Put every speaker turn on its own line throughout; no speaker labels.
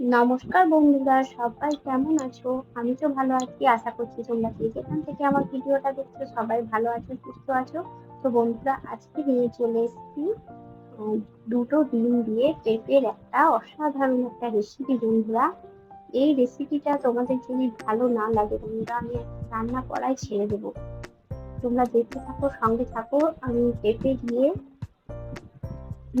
নমস্কার বন্ধুরা, সবাই কেমন আছো? আমি তো ভালো আছি, আশা করছি তোমরা যে যেখান থেকে আমার ভিডিওটা দেখছ সবাই ভালো আছো, সুস্থ আছো। তো বন্ধুরা, আজকে নিয়ে চলে এসেছি দুটো ডিম দিয়ে পেঁপের একটা অসাধারণ একটা রেসিপি বন্ধুরা। এই রেসিপিটা তোমাদের যদি ভালো না লাগে বন্ধুরা, আমি রান্না করাই ছেড়ে দেবো। তোমরা দেখতে থাকো, সঙ্গে থাকো, আমি পেঁপে দিয়ে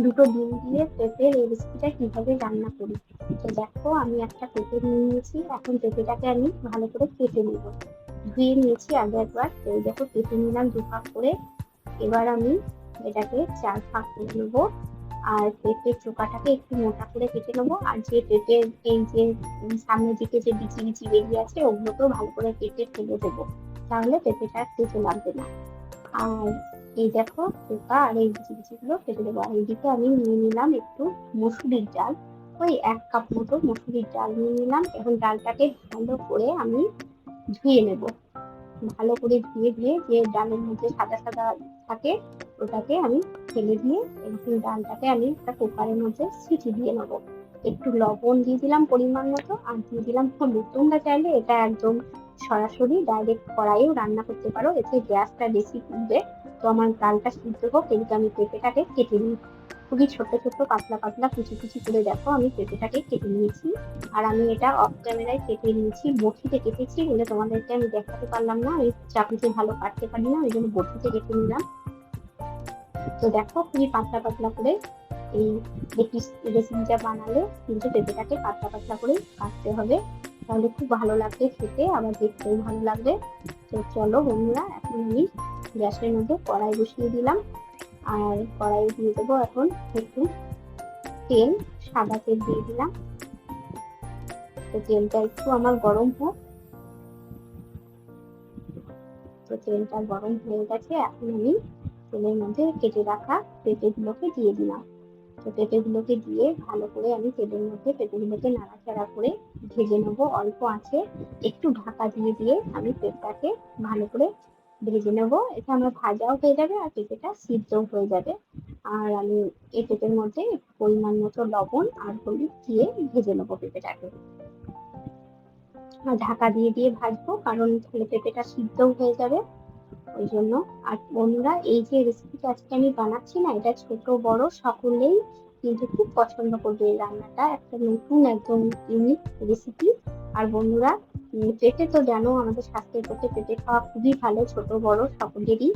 দুটো ডিম দিয়ে পেঁপের এই রেসিপিটা কীভাবে রান্না করি? তো দেখো, আমি একটা পেঁপে নিয়ে নিয়েছি। এখন পেঁপেটাকে আমি ভালো করে কেটে নেব। ধুয়ে নিয়েছি আগে একবার। তো দেখো, কেটে নিলাম দু ভাগ করে। এবার আমি এটাকে চার ভাগ করে নেব। আর পেঁপের চোকাটাকে একটু মোটা করে কেটে নেব। আর যে পেঁপের এই যে সামনের দিকে যে বিচি বিচি বেরিয়ে আছে, ওগুলোকেও ভালো করে কেটে ফেলে দেবো। তাহলে পেঁপেটা কেটে লাগবে না। আর এই দেখো চোকা আর এই বিচি বিচিগুলো কেটে দেবো। আর এইদিকে আমি নিয়ে নিলাম একটু মসুরির ডাল। ওই এক কাপ মতো মসুরির ডাল নিয়ে নিলাম। এখন ডালটাকে ভালো করে আমি ধুয়ে নেব। ভালো করে ধুয়ে ধুয়ে যে ডালের মধ্যে সাদা সাদা থাকে, ওটাকে আমি ফেলে দিয়ে এরকম ডালটাকে আমি একটা কুকারের মধ্যে সিটি দিয়ে নেব। একটু লবণ দিয়ে দিলাম পরিমাণ মতো, আর দিয়ে দিলাম হলুদ। তোমরা চাইলে এটা একদম সরাসরি ডাইরেক্ট কড়াইও রান্না করতে পারো। এতে গ্যাসটা বেশি তুলবে তো আমার ডালটা সিদ্ধ হোক, এদিকে আমি পেঁপেটাকে কেটে নিই। খুবই ছোট ছোট, পাতলা পাতলা, কুচি কুচি করে দেখো, আমি পেঁপেটাকে কেটে নিয়েছি। আর আমি এটা অফ ক্যামেরায় কেটে নিয়েছি, বটিতে কেটেছি বলে তোমাদেরকে আমি দেখাতে পারলাম না। আমি চাকুতে ভালো কাটতে পারি না, ওই জন্য বটিতে কেটে নিলাম। তো দেখো, খুবই পাতলা পাতলা করে এই রেসিপিটা বানালে কিন্তু পেঁপেটাকে পাতলা পাতলা করে কাটতে হবে। তাহলে খুব ভালো লাগবে খেতে, আবার দেখতেও ভালো লাগবে। তো চলো বন্ধুরা, এখন আমি গ্যাসের মধ্যে কড়াই বসিয়ে দিলাম। আর কড়াই দিয়ে দেবো এখন একটু তেল, সাদা তেল দিয়ে দিলাম। তো তেলটা একটু আমার গরম হোক। তো তেলটা গরম হয়ে গেছে, এখন আমি তেলের মধ্যে কেটে রাখা পেঁপেগুলোকে দিয়ে দিলাম। তো পেঁপেগুলোকে দিয়ে ভালো করে আমি তেলের মধ্যে পেঁপেগুলোকে নাড়াচাড়া করে ভেজে নেব। অল্প আছে, একটু ঢাকা দিয়ে দিয়ে আমি পেঁপটাকে ভালো করে ভেজে নেব। এটা আমার ভাজাও হয়ে যাবে আর পেঁপেটা সিদ্ধও হয়ে যাবে। আর আমি এই পেঁপের মধ্যে পরিমাণ মতো লবণ আর হলুদ দিয়ে ভেজে নেব পেঁপেটাকে। ঢাকা দিয়ে দিয়ে ভাজবো কারণ তাহলে পেঁপেটা সিদ্ধও হয়ে যাবে। ওই জন্য। আর বন্ধুরা, এই যে রেসিপিটা আজকে আমি বানাচ্ছি না, এটা ছোট, বড়, সকলেই কিন্তু খুব পছন্দ করবে এই রান্নাটা। একটা নতুন, একদম ইউনিক রেসিপি আর বন্ধুরা পেটে তো জানো, আমাদের স্বাস্থ্যের পক্ষে পেটে খাওয়া খুবই ভালো, ছোট, বড় সকলেরই।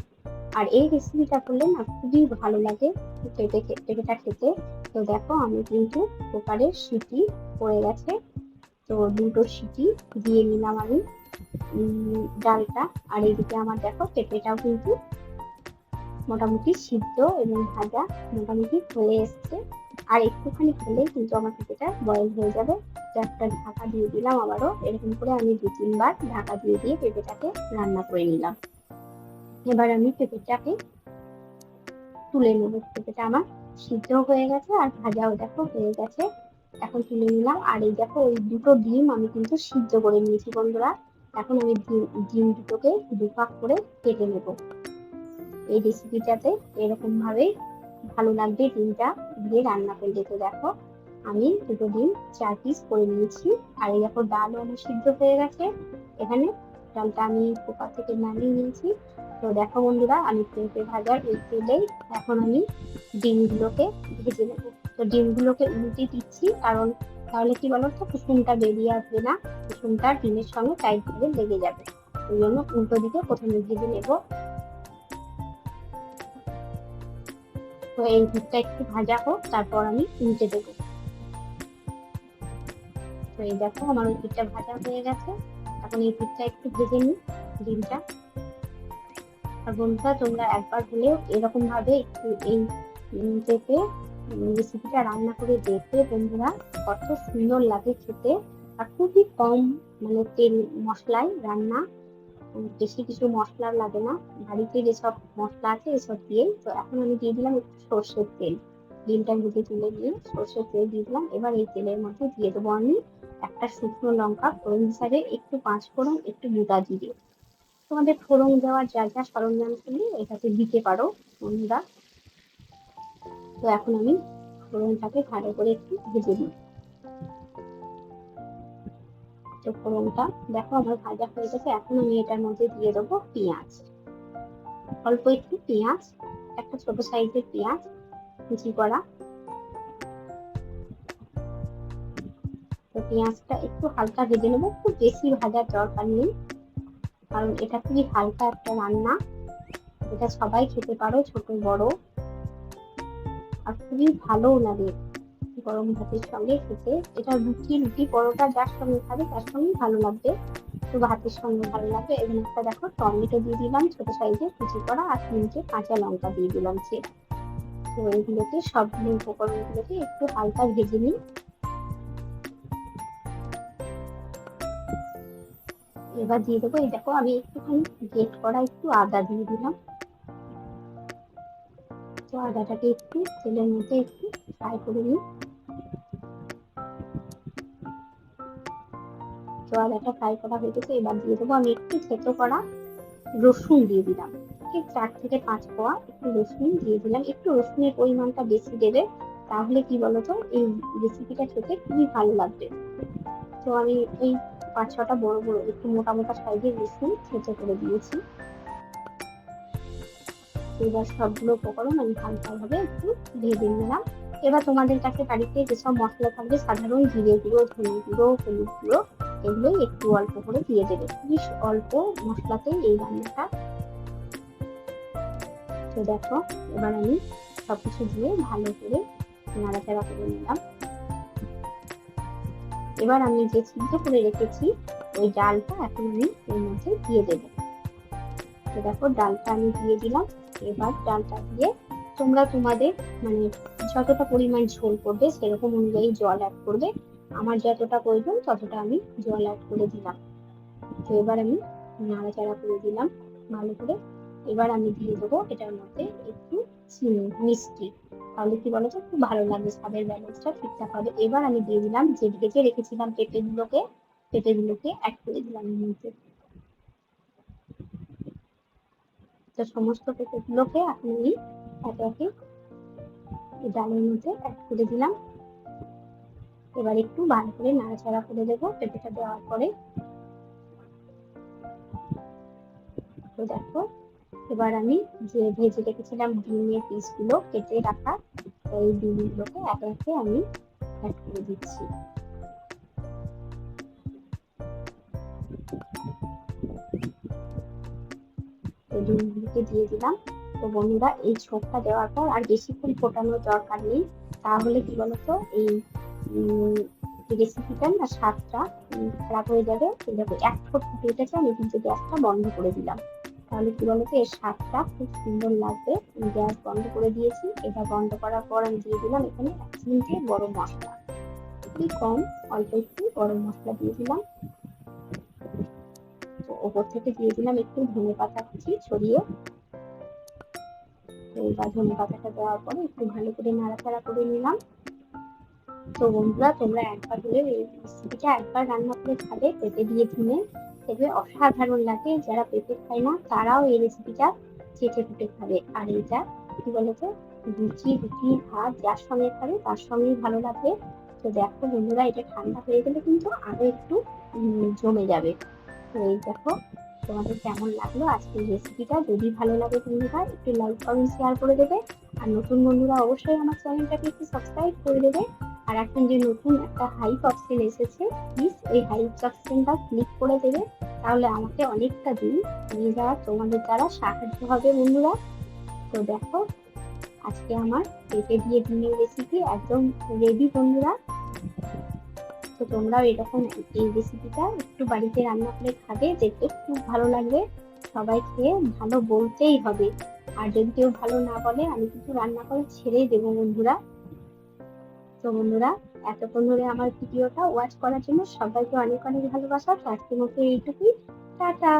আর এই রেসিপিটা করলে না, খুবই ভালো লাগে পেঁপে পেঁপেটা খেতে। তো দেখো, আমি কিন্তু কুকারের সিটি পড়ে গেছে। তো দুটো সিটি দিয়ে নিলাম আমি ডালটা। আর এইদিকে আমার দেখো, পেঁপেটাও কিন্তু মোটামুটি সিদ্ধ এবং ভাজা মোটামুটি হয়ে এসছে। আর একটুখানি হলেই কিন্তু আমার পেঁপেটা বয়েল হয়ে যাবে। একটা ঢাকা দিয়ে দিলাম আবারও। এরকম করে আমি দু, তিনবার ঢাকা দিয়ে দিয়ে পেঁপেটাকে রান্না করে নিলাম। এবার আমি পেঁপেটাকে তুলে নেব। পেঁপেটা আমার সিদ্ধ হয়ে গেছে আর ভাজাও দেখো হয়ে গেছে। এখন তুলে নিলাম। আর এই দেখো ওই দুটো ডিম আমি কিন্তু সিদ্ধ করে নিয়েছি বন্ধুরা। এখন আমি ডিম দুটোকে দুপাক করে কেটে নেব। এই রেসিপিটাতে এরকম ভাবে ভালো লাগবে ডিমটা দিয়ে রান্না করলে। তো দেখো, আমি দুটো ডিম, চার পিস করে নিয়েছি। আর এই দেখো, ডালও আমার সিদ্ধ হয়ে গেছে। এখানে ডালটা আমি কুকার থেকে নামিয়ে নিয়েছি। তো দেখো বন্ধুরা, আমি পেঁপে ভাজার এই তেলেই এখন আমি ডিমগুলোকে ভেজে নেব। তো ডিমগুলোকে উল্টে দিচ্ছি, কারণ তাহলে কি বলো তো কুসুমটা বেরিয়ে আসবে না। কুসুমটা ডিমের সঙ্গে টাইট করে লেগে যাবে। ওই জন্য উল্টো দিকে প্রথমে ভেজে নেব। তো এই দিকটা একটু ভাজা হোক, তারপর আমি উল্টে দেবো। তো এই দেখো, আমার ওই দিকটা ভাজা হয়ে গেছে। এখন এই দিকটা একটু ভেজে নিই, ডিমটা। আর বন্ধুরা, তোমরা একবার হলেও এরকম ভাবে একটু এই পেঁপে রেসিপিটা রান্না করে দেখবে বন্ধুরা, কত সুন্দর লাগে খেতে। আর খুবই কম মানে তেল মশলায় রান্না বেশি কিছু মশলা লাগে না। বাড়িতে যেসব মশলা আছে, এসব দিয়ে। তো এখন আমি দিয়ে দিলাম একটু সর্ষের তেল। ডিমটা ভেজে তুলে দিয়ে সর্ষের তেল দিয়ে দিলাম। এবার এই তেলের মধ্যে দিয়ে দেবো আমি একটা শুকনো লঙ্কা, ফোড়ন হিসাবে একটু পাঁচ ফোড়ন, একটু গোটা জিরে। তোমাদের ফোড়ন দেওয়ার যা যা সরঞ্জাম ছিল এটাতে দিতে পারো বন্ধুরা। তো এখন আমি ফোড়নটাকে ভালো করে একটু ভেজে তো তো ফোড়নটা দেখো আমার ভাজা হয়ে গেছে, এখন আমি এটার মধ্যে দিয়ে দেবো পেঁয়াজ। অল্প একটু পেঁয়াজ, একটা ছোট সাইজের পেঁয়াজ, কুচি করা। তো পেঁয়াজটা একটু হালকা ভেজে নেব, খুব বেশি ভাজার দরকার নেই। কারণ এটা খুবই হালকা একটা রান্না। এটা সবাই খেতে পারো, ছোট বড়। আর খুবই ভালো লাগে। গরম ভাতের সঙ্গে খেতে। এটা রুটি রুটি পরোটা যার সঙ্গে খাবে, তার সঙ্গে ভালো লাগবে। তো ভাতের সঙ্গে ভালো লাগবে। এবং একটা দেখো টমেটো দিয়ে দিলাম, ছোট সাইজে কুচি করা, আর তিনটে কাঁচা লঙ্কা দিয়ে দিলাম সে তো এইগুলোকে সবগুলো উপকরণগুলোকে একটু হালকা ভেজে নিই। এবার দিয়ে দেবো, এই দেখো আমি একটুখানি গেট করা একটু আদা দিয়ে দিলাম। তো আদাটাকে একটু তেলের মধ্যে একটু ফ্রাই করে নিই। তো আদাটা ফ্রাই করা হয়ে গেছে, এবার দিয়ে দেবো আমি একটু থেতো করা রসুন দিয়ে দিলাম। ঠিক চার থেকে পাঁচ কোয়া একটু রসুন দিয়ে দিলাম। একটু রসুনের পরিমাণটা বেশি দেবে, তাহলে কি বলতো, এই রেসিপিটা খেতে খুবই ভালো লাগবে। তো আমি এই পাঁচ ছটা বড় বড় একটু মোটা মোটা সাইজের রসুন থেতো করে দিয়েছি। এবার সবগুলো উপকরণ আমি হালকাভাবে একটু ভেজে নিলাম। এবার তোমাদের কাছে বাড়িতে যেসব মশলা থাকবে, সাধারণ জিরে গুঁড়ো, ধনে গুঁড়ো, হলুদ গুঁড়ো এগুলোই একটু অল্প করে দিয়ে দেবে। বেশ অল্প মশলাতে এই রান্নাটা। তো দেখো, এবার আমি সবকিছু দিয়ে ভালো করে নাড়াচাড়া করে নিলাম। এবার আমি যে সিদ্ধ করে রেখেছি, ওই ডালটা এখন আমি এর মধ্যে দিয়ে দেব। তো দেখো, ডালটা আমি দিয়ে দিলাম। এবার ডালটা দিয়ে তোমরা তোমাদের মানে যতটা পরিমাণ ঝোল করবে, সেরকম অনুযায়ী জল অ্যাড করবে। আমার যতটা প্রয়োজন, ততটা আমি জল অ্যাড করে দিলাম। তো এবার আমি নাড়াচাড়া করে দিলাম ভালো করে। এবার আমি দিয়ে দেবো এটার মধ্যে একটু চিনি, মিষ্টি। তাহলে কি বলো বলতো খুব ভালো লাগবে, স্বাদের ব্যালেন্সটা ঠিকঠাক হবে। এবার আমি দিয়ে দিলাম যে ভেজে রেখেছিলাম পেঁপেগুলোকে পেঁপেগুলোকে অ্যাড করে দিলাম এর মধ্যে। তো সমস্ত পেঁপেগুলোকে এখন আমি একে একে ডালের মধ্যে অ্যাড করে দিলাম। এবার একটু ভালো করে নাড়াচাড়া করে দেবো পেঁপেটা দেওয়ার পরে। তো দেখো, এবার আমি যে ভেজে রেখেছিলাম ডিমের পিসগুলো কেটে রাখা এই ডিমগুলোকে একে একে আমি অ্যাড করে দিচ্ছি। ডিমগুলোকে দিয়ে দিলাম। তো বন্ধুরা, এই ছোপটা দেওয়ার পর আর বেশিক্ষণ ফোটানোর দরকার নেই। তাহলে কি বলতো, এই রেসিপিটা না, স্বাদটা খারাপ হয়ে যাবে দেখো, এক ফোট ফুটে উঠেছে, আমি কিন্তু গ্যাসটা বন্ধ করে দিলাম। তাহলে কি বলতো, এর স্বাদটা খুব সুন্দর লাগবে। গ্যাস বন্ধ করে দিয়েছি, এটা বন্ধ করার পর আমি দিয়ে দিলাম এখানে এক চিমটে গরম মশলা। খুবই কম, অল্প একটু গরম মশলা দিয়ে দিলাম। তো ওপর থেকে দিয়ে দিলাম একটু ধনে পাতা কুচি ছড়িয়ে। তো এবার ধনে পাতাটা দেওয়ার পরে একটু ভালো করে নাড়াচাড়া করে নিলাম। তো বন্ধুরা, তোমরা একবার হলে এই রেসিপিটা একবার রান্না করে খাবে, পেঁপে দিয়ে ধুনে দেখবে অসাধারণ লাগে, যারা পেঁপে খায় না, তারাও এই রেসিপিটা চেটে ফুটে খাবে। আর এটা কি বলতো, লুচি, রুটি, ভাত, যার সঙ্গে খাবে, তার সঙ্গেই ভালো লাগবে তো দেখো বন্ধুরা, এটা ঠান্ডা হয়ে গেলে কিন্তু আরও একটু জমে যাবে। তো এই দেখো তোমাদের কেমন লাগল আজকের রেসিপিটা যদি ভালো লাগে বন্ধুরা একটু লাইক কমেন্ট শেয়ার করে দেবে। আর নতুন বন্ধুরা অবশ্যই আমার চ্যানেলটাকে একটু সাবস্ক্রাইব করে দেবে। আর এখন যে নতুন একটা হাইপ অপশন এসেছে প্লিজ এই হাইপ অপশনটা ক্লিক করে দেবে। তাহলে আমাকে অনেকটা দিন নিয়ে যাওয়া তোমাদের দ্বারা সাহায্য হবে বন্ধুরা। তো দেখো, আজকে আমার পেটে দিয়ে ডিমের রেসিপি একদম রেডি বন্ধুরা। তো তোমরাও এরকম এই রেসিপিটা একটু বাড়িতে রান্না করে খাবে, দেখতে খুব ভালো লাগবে। সবাই খেয়ে ভালো বলতেই হবে। আর যদি কেউ ভালো না বলে, আমি কিন্তু রান্না করে ছেড়েই দেবো বন্ধুরা। তো বন্ধুরা, এতক্ষণ ধরে আমার ভিডিওটা ওয়াচ করার জন্য সবাইকে অনেক অনেক ভালোবাসা। তো আজকের মতো এইটুকুই। টাটা